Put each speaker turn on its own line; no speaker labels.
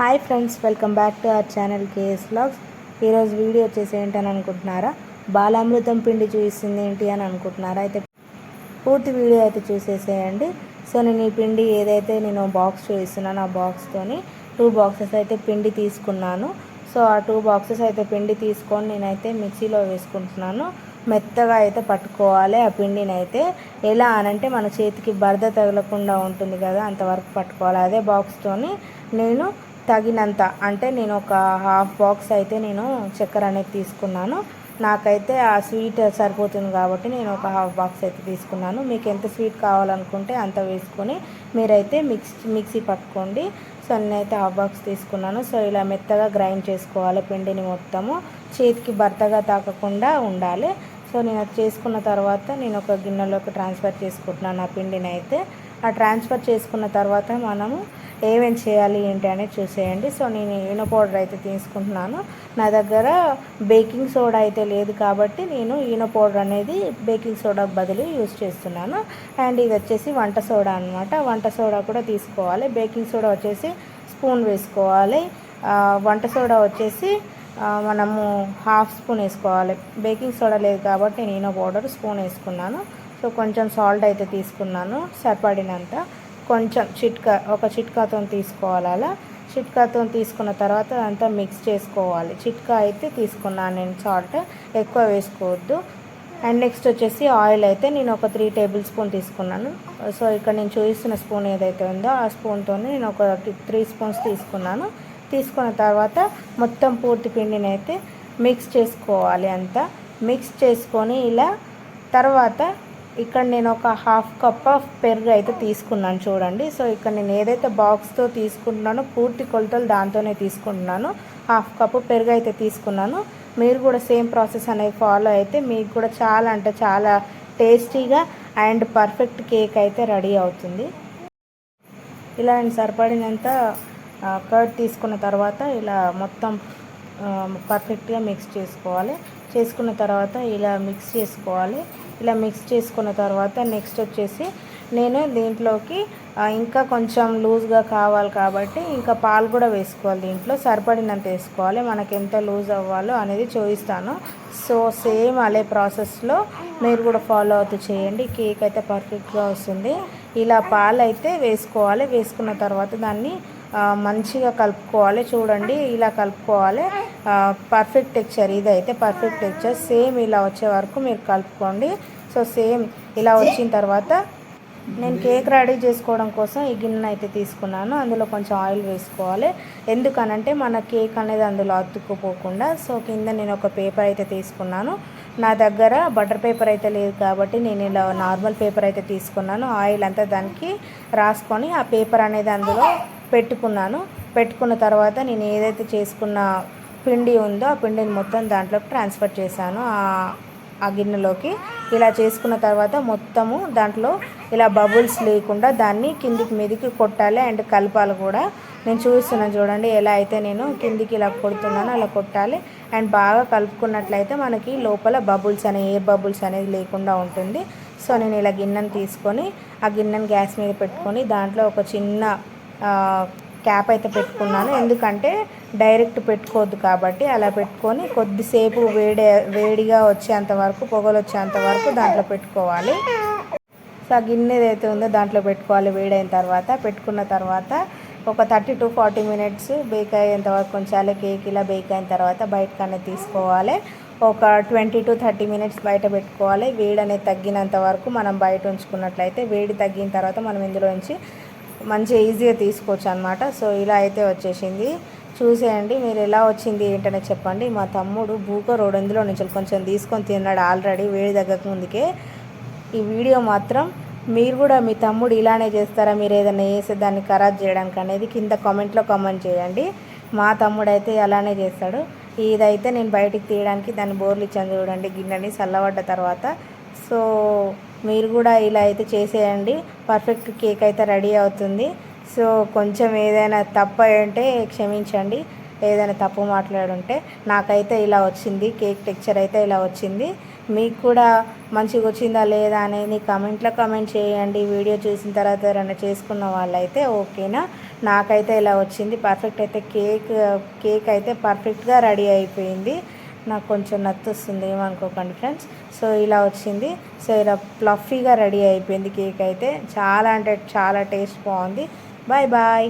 Hi friends welcome back to our channel KS blogs ఈరోజు video వచ్చేసి ఏంటని అనుకుంటున్నారా? బాలామృతం పిండి చూపిస్తుంది ఏంటి అని అనుకుంటున్నారా? అయితే పూర్తి వీడియో అయితే చూసేసేయండి. సో నేను ఈ పిండి ఏదైతే నేను బాక్స్ చూపిస్తున్నానో ఆ బాక్స్తోని టూ బాక్సెస్ అయితే పిండి తీసుకున్నాను. సో ఆ టూ బాక్సెస్ అయితే పిండి తీసుకొని నేనైతే మిక్సీలో వేసుకుంటున్నాను. మెత్తగా అయితే పట్టుకోవాలి. ఆ పిండిని అయితే ఎలా అనంటే మన చేతికి బరద తగలకుండా ఉంటుంది కదా అంతవరకు పట్టుకోవాలి. అదే బాక్స్తోని నేను తగినంత. అంటే నేను ఒక హాఫ్ బాక్స్ అయితే నేను చక్కెర అనేది తీసుకున్నాను. నాకైతే ఆ స్వీట్ సరిపోతుంది కాబట్టి నేను ఒక హాఫ్ బాక్స్ అయితే తీసుకున్నాను. మీకు ఎంత స్వీట్ కావాలనుకుంటే అంత వేసుకొని మీరైతే మిక్స్ మిక్సీ పట్టుకోండి. సో నేనైతే హాఫ్ బాక్స్ తీసుకున్నాను. సో ఇలా మెత్తగా గ్రైండ్ చేసుకోవాలి పిండిని మొత్తము. చేతికి భర్తగా తాకకుండా ఉండాలి. సో నేను అది చేసుకున్న తర్వాత నేను ఒక గిన్నెలోకి ట్రాన్స్ఫర్ చేసుకుంటున్నాను ఆ పిండిని అయితే. ఆ ట్రాన్స్ఫర్ చేసుకున్న తర్వాత మనము ఏమేం చేయాలి ఏంటి అనేది చూసేయండి. సో నేను ఈనో పౌడర్ అయితే తీసుకుంటున్నాను. నా దగ్గర బేకింగ్ సోడా అయితే లేదు కాబట్టి నేను ఈనో పౌడర్ అనేది బేకింగ్ సోడా బదులు యూస్ చేస్తున్నాను. అండ్ ఇది వచ్చేసి వంట సోడా అనమాట వంట సోడా కూడా తీసుకోవాలి. బేకింగ్ సోడా వచ్చేసి స్పూన్ వేసుకోవాలి. వంట సోడా వచ్చేసి మనము హాఫ్ స్పూన్ వేసుకోవాలి. బేకింగ్ సోడా లేదు కాబట్టి నేను ఈనో పౌడర్ స్పూన్ వేసుకున్నాను. సో కొంచెం సాల్ట్ అయితే తీసుకున్నాను సరిపడినంత. కొంచెం చిట్కా ఒక చిట్కాతో తీసుకోవాలి అలా. చిట్కాతో తీసుకున్న తర్వాత అంతా మిక్స్ చేసుకోవాలి. చిట్కా అయితే తీసుకున్నాను నేను సాల్ట్ ఎక్కువ వేసుకోవద్దు. అండ్ నెక్స్ట్ వచ్చేసి ఆయిల్ అయితే నేను ఒక త్రీ టేబుల్ స్పూన్ తీసుకున్నాను. సో ఇక్కడ నేను చూపిస్తున్న స్పూన్ ఏదైతే ఉందో ఆ స్పూన్తో నేను ఒక త్రీ స్పూన్స్ తీసుకున్నాను. తీసుకున్న తర్వాత మొత్తం పూర్తి పిండిని అయితే మిక్స్ చేసుకోవాలి అంతా. మిక్స్ చేసుకొని ఇలా తర్వాత ఇక్కడ నేను ఒక హాఫ్ కప్ ఆఫ్ పెరుగు అయితే తీసుకున్నాను చూడండి. సో ఇక్కడ నేను ఏదైతే బాక్స్తో తీసుకుంటున్నానో పూర్తి కొలతలు దాంతోనే తీసుకుంటున్నాను. హాఫ్ కప్పు పెరుగు అయితే తీసుకున్నాను. మీరు కూడా సేమ్ ప్రాసెస్ అనేది ఫాలో అయితే మీకు కూడా చాలా అంటే చాలా టేస్టీగా అండ్ పర్ఫెక్ట్ కేక్ అయితే రెడీ అవుతుంది. ఇలా నేను సరిపడినంత కర్డ్ తీసుకున్న తర్వాత ఇలా మొత్తం పర్ఫెక్ట్గా మిక్స్ చేసుకోవాలి. చేసుకున్న తర్వాత ఇలా మిక్స్ చేసుకోవాలి. ఇలా మిక్స్ చేసుకున్న తర్వాత నెక్స్ట్ వచ్చేసి నేను దీంట్లోకి ఇంకా కొంచెం లూజ్గా కావాలి కాబట్టి ఇంకా పాలు కూడా వేసుకోవాలి దీంట్లో. సరిపడినంత వేసుకోవాలి. మనకి ఎంత లూజ్ అవ్వాలో అనేది చూపిస్తాను. సో సేమ్ అదే ప్రాసెస్లో మీరు కూడా ఫాలో అవుతూ చేయండి. కేక్ అయితే పర్ఫెక్ట్గా వస్తుంది. ఇలా పాలు అయితే వేసుకోవాలి. వేసుకున్న తర్వాత దాన్ని మంచిగా కలుపుకోవాలి. చూడండి ఇలా కలుపుకోవాలి. పర్ఫెక్ట్ టెక్చర్ ఇదైతే పర్ఫెక్ట్ టెక్చర్ సేమ్ ఇలా వచ్చే వరకు మీరు కలుపుకోండి. సో సేమ్ ఇలా వచ్చిన తర్వాత నేను కేక్ రెడీ చేసుకోవడం కోసం ఈ గిన్నె అయితే తీసుకున్నాను. అందులో కొంచెం ఆయిల్ వేసుకోవాలి. ఎందుకనంటే మన కేక్ అనేది అందులో అతుక్కుపోకుండా సో కింద నేను ఒక పేపర్ అయితే తీసుకున్నాను. నా దగ్గర బటర్ పేపర్ అయితే లేదు కాబట్టి నేను ఇలా నార్మల్ పేపర్ అయితే తీసుకున్నాను. ఆయిల్ అంతా దానికి రాసుకొని ఆ పేపర్ అనేది అందులో పెట్టుకున్నాను. పెట్టుకున్న తర్వాత నేను ఏదైతే చేసుకున్న పిండి ఉందో ఆ పిండిని మొత్తం దాంట్లోకి ట్రాన్స్ఫర్ చేశాను ఆ- గిన్నెలోకి. ఇలా చేసుకున్న తర్వాత మొత్తము దాంట్లో ఇలా బబుల్స్ లేకుండా దాన్ని కిందికి మీదికి కొట్టాలి అండ్ కలపాలి కూడా. నేను చూస్తున్నాను చూడండి ఎలా అయితే నేను కిందికి ఇలా కొడుతున్నానో అలా కొట్టాలి. అండ్ బాగా కలుపుకున్నట్లయితే మనకి లోపల బబుల్స్ అనే ఎయిర్ బబుల్స్ అనేది లేకుండా ఉంటుంది. సో నేను ఇలా గిన్నెను తీసుకొని ఆ గిన్నెను గ్యాస్ మీద పెట్టుకొని దాంట్లో ఒక చిన్న క్యాప్ అయితే పెట్టుకున్నాను. ఎందుకంటే డైరెక్ట్ పెట్టుకోవద్దు కాబట్టి అలా పెట్టుకొని కొద్దిసేపు వేడి వేడిగా వచ్చేంత వరకు పొగలు వచ్చేంత వరకు దాంట్లో పెట్టుకోవాలి. సో గిన్నె ఏదైతే ఉందో దాంట్లో పెట్టుకోవాలి వేడైన తర్వాత. పెట్టుకున్న తర్వాత ఒక thirty to forty minutes bake అయ్యేంత వరకు ఉంచాలి. కేక్ ఇలా బేక్ అయిన తర్వాత బయటకు తీసుకోవాలి. ఒక ట్వంటీ టు థర్టీ మినిట్స్ బయట పెట్టుకోవాలి. వేడి అనేది తగ్గినంత వరకు మనం బయట ఉంచుకున్నట్లయితే వేడి తగ్గిన తర్వాత మనం ఇందులోంచి మంచిగా ఈజీగా తీసుకోవచ్చు అనమాట సో ఇలా అయితే వచ్చేసింది. చూసేయండి మీరు ఎలా వచ్చింది ఏంటనే చెప్పండి. మా తమ్ముడు భూక రోడెందులో నుంచి కొంచెం తీసుకొని తిన్నాడు ఆల్రెడీ వేడి తగ్గక ముందుకే. ఈ వీడియో మాత్రం మీరు కూడా మీ తమ్ముడు ఇలానే చేస్తారా? మీరు ఏదైనా వేసి దాన్ని ఖరాబ్ చేయడానికి అనేది కింద కామెంట్లో కామెంట్ చేయండి. మా తమ్ముడు అయితే అలానే చేస్తాడు. ఇదైతే నేను బయటికి తీయడానికి దాన్ని బోర్లు ఇచ్చాను చూడండి గిన్నెని చల్లబడ్డ తర్వాత. సో మీరు కూడా ఇలా అయితే చేసేయండి. పర్ఫెక్ట్ కేక్ అయితే రెడీ అవుతుంది. సో కొంచెం ఏదైనా తప్పు అంటే క్షమించండి. ఏదైనా తప్పు మాట్లాడుంటే నాకైతే ఇలా వచ్చింది. కేక్ టెక్చర్ అయితే ఇలా వచ్చింది. మీకు కూడా మంచిగా వచ్చిందా లేదా అనేది కమెంట్లో కమెంట్ చేయండి. వీడియో చూసిన తర్వాత ఎవరైనా చేసుకున్న వాళ్ళైతే ఓకేనా? నాకైతే ఇలా వచ్చింది. పర్ఫెక్ట్ అయితే కేక్ కేక్ అయితే పర్ఫెక్ట్గా రెడీ అయిపోయింది. నాకు కొంచెం నత్తొస్తుంది ఏమనుకోకండి ఫ్రెండ్స్ సో ఇలా వచ్చింది. సో ఇలా ప్లఫీగా రెడీ అయిపోయింది కేక్ అయితే. చాలా అంటే చాలా టేస్ట్ బాగుంది. Bye bye